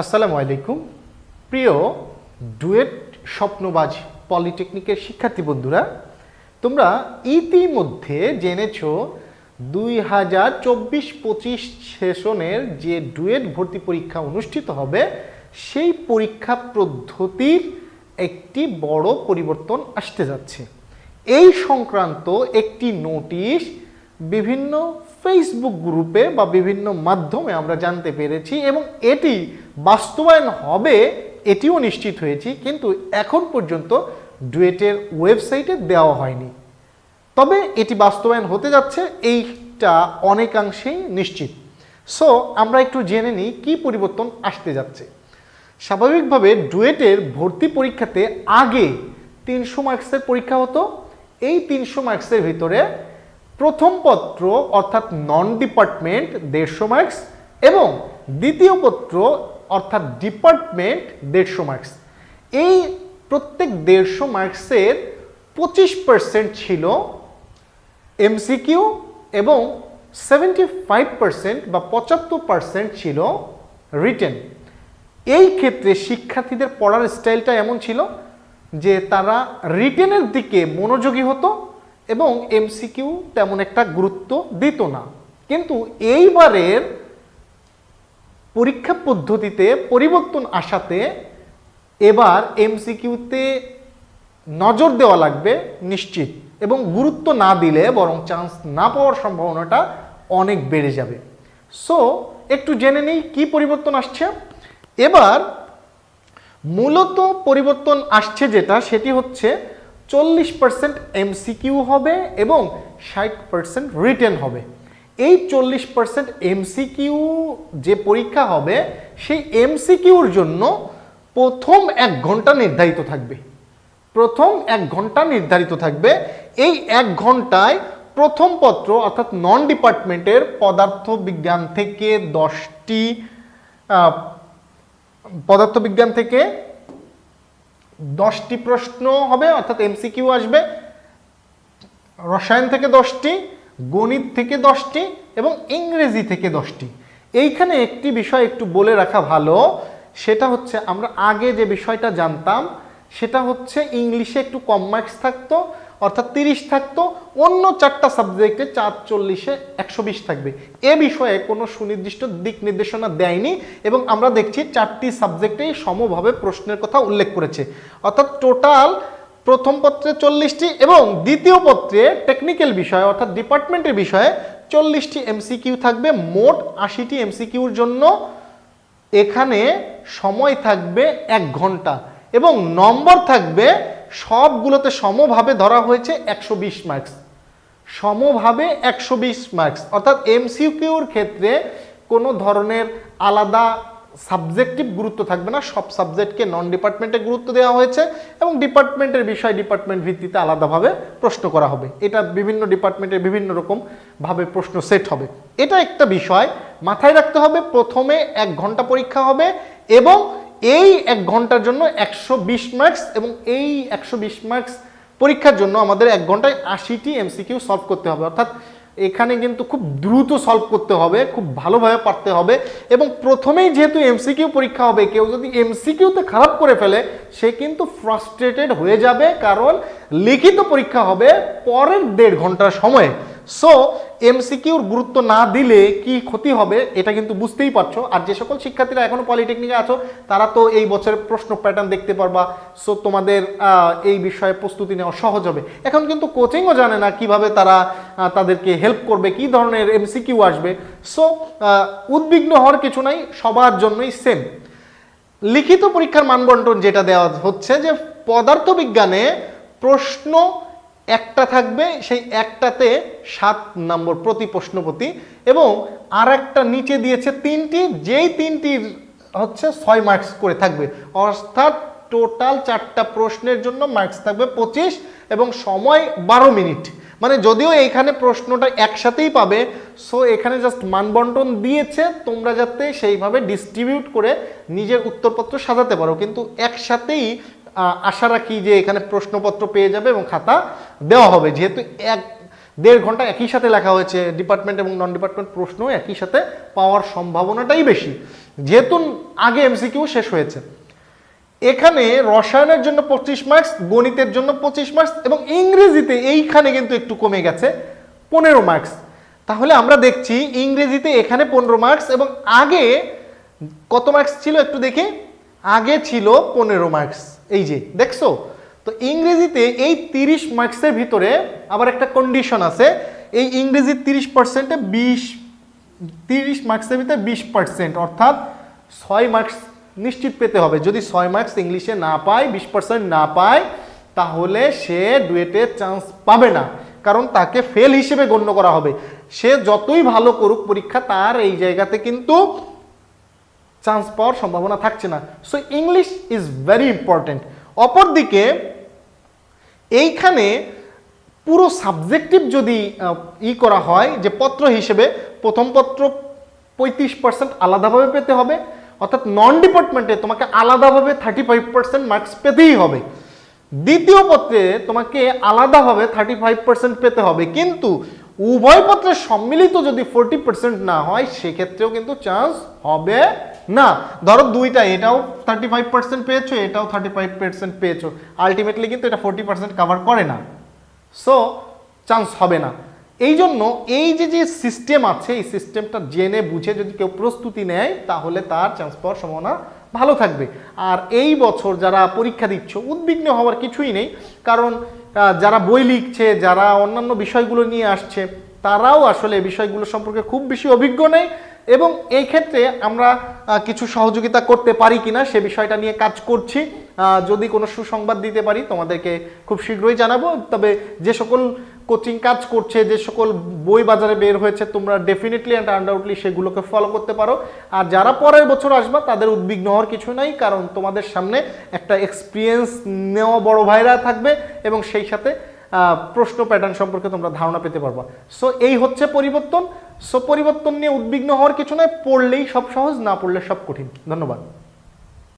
আসসালামু আলাইকুম। প্রিয় ডুয়েট স্বপ্নবাজ পলিটেকনিকের শিক্ষার্থী বন্ধুরা, তোমরা ইতিমধ্যে জেনেছ দুই হাজার চব্বিশ পঁচিশ সেশনের যে ডুয়েট ভর্তি পরীক্ষা অনুষ্ঠিত হবে, সেই পরীক্ষা পদ্ধতির একটি বড় পরিবর্তন আসতে যাচ্ছে। এই সংক্রান্ত একটি নোটিশ বিভিন্ন ফেসবুক গ্রুপে বা বিভিন্ন মাধ্যমে আমরা জানতে পেরেছি এবং এটি বাস্তবায়ন হবে, এটিও নিশ্চিত হয়েছি, কিন্তু এখন পর্যন্ত ডুয়েটের ওয়েবসাইটে দেওয়া হয়নি। তবে এটি বাস্তবায়ন হতে যাচ্ছে, এইটা অনেকাংশেই নিশ্চিত। সো আমরা একটু জেনে নিই কী পরিবর্তন আসতে যাচ্ছে। স্বাভাবিকভাবে ডুয়েটের ভর্তি পরীক্ষাতে আগে তিনশো মার্কসের পরীক্ষা হতো, এই তিনশো মার্কসের ভিতরে প্রথম পত্র অর্থাৎ নন ডিপার্টমেন্ট দেড়শো মার্কস এবং দ্বিতীয় পত্র অর্থাৎ ডিপার্টমেন্ট দেড়শো মার্কস এই প্রত্যেক দেড়শো মার্কসের পঁচিশ পার্সেন্ট ছিল এমসিকিউ এবং সেভেন্টি ফাইভ পার্সেন্ট বা পঁচাত্তর পার্সেন্ট ছিল রিটেন এই ক্ষেত্রে শিক্ষার্থীদের পড়ার স্টাইলটা এমন ছিল যে তারা রিটেনের দিকে মনোযোগী হতো এবং এমসিকিউ তেমন একটা গুরুত্ব দিত না। কিন্তু এইবারের পরীক্ষা পদ্ধতিতে পরিবর্তন আসাতে এবার এমসিকিউতে নজর দেওয়া লাগবে নিশ্চিত এবং গুরুত্ব না দিলে বরং চান্স না পাওয়ার সম্ভাবনাটা অনেক বেড়ে যাবে। সো একটু জেনে নিই কী পরিবর্তন আসছে। এবার মূলত পরিবর্তন আসছে যেটা, সেটি হচ্ছে চল্লিশ পার্সেন্ট এমসিকিউ হবে এবং ষাট পার্সেন্ট রিটেন হবে। এই চল্লিশ পার্সেন্ট এমসিকিউ যে পরীক্ষা হবে, সেই এমসিকিউর জন্য প্রথম এক ঘণ্টা নির্ধারিত থাকবে। প্রথম এক ঘণ্টা নির্ধারিত থাকবে। এই এক ঘন্টায় প্রথম পত্র অর্থাৎ নন ডিপার্টমেন্টের পদার্থবিজ্ঞান থেকে দশটি পদার্থবিজ্ঞান থেকে দশটি প্রশ্ন হবে, অর্থাৎ এমসিকিউ আসবে, রসায়ন থেকে দশটি, গণিত থেকে দশটি এবং ইংরেজি থেকে দশটি। এইখানে একটি বিষয় একটু বলে রাখা ভালো, সেটা হচ্ছে আমরা আগে যে বিষয়টা জানতাম, সেটা হচ্ছে ইংলিশে একটু কম মার্কস থাকতো অর্থাৎ তিরিশ থাকতো, অন্য চারটা সাবজেক্টে চার চল্লিশে একশো বিশ থাকবে। এ বিষয়ে কোনো সুনির্দিষ্ট দিক নির্দেশনা দেয়নি এবং আমরা দেখছি চারটি সাবজেক্টেই সমভাবে প্রশ্নের কথা উল্লেখ করেছে। অর্থাৎ টোটাল প্রথম পত্রে চল্লিশটি এবং দ্বিতীয় পত্রে টেকনিক্যাল বিষয়, অর্থাৎ ডিপার্টমেন্টের বিষয়ে চল্লিশটি এমসিকিউ থাকবে। মোট আশিটি এমসিকিউর জন্য এখানে সময় থাকবে এক ঘণ্টা এবং নম্বর থাকবে সবগুলোতে সমভাবে ধরা হয়েছে একশো বিশ মার্কস সমভাবে একশো বিশ মার্কস অর্থাৎ এমসিকিউর ক্ষেত্রে কোনো ধরনের আলাদা সাবজেক্টিভ গুরুত্ব থাকবে না। সব সাবজেক্টকে নন ডিপার্টমেন্টে গুরুত্ব দেওয়া হয়েছে এবং ডিপার্টমেন্টের বিষয় ডিপার্টমেন্ট ভিত্তিতে আলাদাভাবে প্রশ্ন করা হবে। এটা বিভিন্ন ডিপার্টমেন্টের বিভিন্ন রকম ভাবে প্রশ্ন সেট হবে। এটা একটা বিষয় মাথায় রাখতে হবে। প্রথমে এক ঘণ্টা পরীক্ষা হবে এবং এই এক ঘণ্টার জন্য একশো বিশ মার্কস এবং এই একশো বিশ মার্কস পরীক্ষার জন্য আমাদের এক ঘন্টায় আশিটি এমসিকিউ সলভ করতে হবে। অর্থাৎ এখানে কিন্তু খুব দ্রুত সলভ করতে হবে, খুব ভালোভাবে পারতে হবে এবং প্রথমেই যেহেতু এমসিকিউ পরীক্ষা হবে, কেউ যদি এমসিকিউতে খারাপ করে ফেলে, সে কিন্তু ফ্রাস্ট্রেটেড হয়ে যাবে কারণ লিখিত পরীক্ষা হবে পরের দেড় ঘণ্টার সময়ে। সো এমসিকিউর গুরুত্ব না দিলে কি ক্ষতি হবে, এটা কিন্তু বুঝতেই পারছ। আর যে সকল শিক্ষার্থীরা এখনও পলিটেকনিকে আছো, তারা তো এই বছরের প্রশ্ন প্যাটার্ন দেখতে পারবা। সো তোমাদের এই বিষয়ে প্রস্তুতি নেওয়া সহজ হবে। এখন কিন্তু কোচিংও জানে না কীভাবে তারা তাদেরকে হেল্প করবে, কি ধরনের এমসিকিউ আসবে। সো উদ্বিগ্ন হওয়ার কিছু নাই, সবার জন্যই সেম লিখিত পরীক্ষার মানবন্টন যেটা দেওয়া হচ্ছে যে, পদার্থবিজ্ঞানে প্রশ্ন একটা থাকবে, সেই একটাতে সাত নম্বর প্রতি প্রশ্নপতি এবং আর একটা নিচে দিয়েছে তিনটি, যেই তিনটির হচ্ছে ছয় মার্কস করে থাকবে। অর্থাৎ টোটাল চারটা প্রশ্নের জন্য মার্কস থাকবে পঁচিশ এবং সময় বারো মিনিট। মানে যদিও এইখানে প্রশ্নটা একসাথেই পাবে, সো এখানে জাস্ট মানবন্টন দিয়েছে, তোমরা যাতে সেইভাবে ডিস্ট্রিবিউট করে নিজের উত্তরপত্র সাজাতে পারো। কিন্তু একসাথেই আশা রাখি যে এখানে প্রশ্নপত্র পেয়ে যাবে এবং খাতা দেওয়া হবে। যেহেতু এক, দেড় ঘণ্টা একই সাথে লেখা হয়েছে ডিপার্টমেন্ট এবং নন ডিপার্টমেন্ট প্রশ্ন একই সাথে পাওয়ার সম্ভাবনাটাই বেশি। যেহেতু আগে এমসিকিউ শেষ হয়েছে। এখানে রসায়নের জন্য পঁচিশ মার্কস গণিতের জন্য পঁচিশ মার্কস এবং ইংরেজিতে এইখানে কিন্তু একটু কমে গেছে, পনেরো মার্কস তাহলে আমরা দেখছি ইংরেজিতে এখানে পনেরো মার্কস এবং আগে কত মার্কস ছিল একটু দেখি? আগে ছিল পনেরো মার্কস এই যে, দেখছ? তো ইংরেজিতে এই তিরিশ মার্কসের ভিতরে আবার একটা কন্ডিশন আছে, এই ইংরেজি তিরিশ পার্সেন্টে বিশ, তিরিশ মার্কসের ভিতরে বিশ পার্সেন্ট অর্থাৎ ছয় মার্কস নিশ্চিত পেতে হবে। যদি ছয় মার্কস ইংলিশে না পায়, বিশ পার্সেন্ট না পায়, তাহলে সে ডুয়েটে চান্স পাবে না। কারণ তাকে ফেল হিসেবে গণ্য করা হবে। সে যতই ভালো করুক পরীক্ষা, তার এই জায়গাতে কিন্তু চান্স পাওয়ার সম্ভাবনা থাকছে না। So English is very important অপরদিকে এইখানে পুরো সাবজেক্টিভ যদি ই করা হয় যে পত্র হিসেবে প্রথম পত্র পঁয়ত্রিশ পার্সেন্ট আলাদাভাবে পেতে হবে, অর্থাৎ নন ডিপার্টমেন্টে তোমাকে আলাদাভাবে থার্টি ফাইভ পার্সেন্ট মার্কস পেতেই হবে। দ্বিতীয় পত্রে তোমাকে আলাদাভাবে থার্টি ফাইভ পার্সেন্ট পেতে হবে, কিন্তু উভয় পত্রের সম্মিলিত যদি ফোরটি পার্সেন্ট না হয়, সেক্ষেত্রেও কিন্তু চান্স হবে না, ধরো দুইটা, এটাও থার্টি ফাইভ পার্সেন্ট পেয়েছ, এটাও থার্টি ফাইভ পার্সেন্ট পেয়েছ। আলটিমেটলি কিন্তু এটা ফোরটি পার্সেন্ট কাভার করে না। সো চান্স হবে না। এই জন্য এই যে যে সিস্টেম আছে, এই সিস্টেমটা জেনে বুঝে যদি কেউ প্রস্তুতি নেয়, তাহলে তার চান্স পাওয়ার সম্ভাবনা ভালো থাকবে। আর এই বছর যারা পরীক্ষা দিচ্ছ, উদ্বিগ্ন হওয়ার কিছুই নেই। কারণ যারা বই লিখছে, যারা অন্যান্য বিষয়গুলো নিয়ে আসছে, তারাও আসলে বিষয়গুলো সম্পর্কে খুব বেশি অভিজ্ঞ নেই। এবং এই ক্ষেত্রে আমরা কিছু সহযোগিতা করতে পারি কিনা সে বিষয়টা নিয়ে কাজ করছি। যদি কোনো সুসংবাদ দিতে পারি, তোমাদেরকে খুব শীঘ্রই জানাব। তবে যে সকল কোচিং কাজ করছে, যে সকল বই বাজারে বের হয়েছে, তোমরা ডেফিনেটলি অ্যান্ড আনডাউটলি সেগুলোকে ফলো করতে পারো। আর যারা পরের বছর আসবা, তাদের উদ্বিগ্ন হওয়ার কিছু নাই, কারণ তোমাদের সামনে একটা এক্সপিরিয়েন্স নেওয়া বড় ভাইরা থাকবে এবং সেই সাথে প্রশ্ন প্যাটার্ন সম্পর্কে তোমরা ধারণা পেতে পারবা। সো এই হচ্ছে পরিবর্তন। সো পরিবর্তন নিয়ে উদ্বিগ্ন হওয়ার কিছু নয় পড়লেই সব সহজ, না পড়লে সব কঠিন। ধন্যবাদ।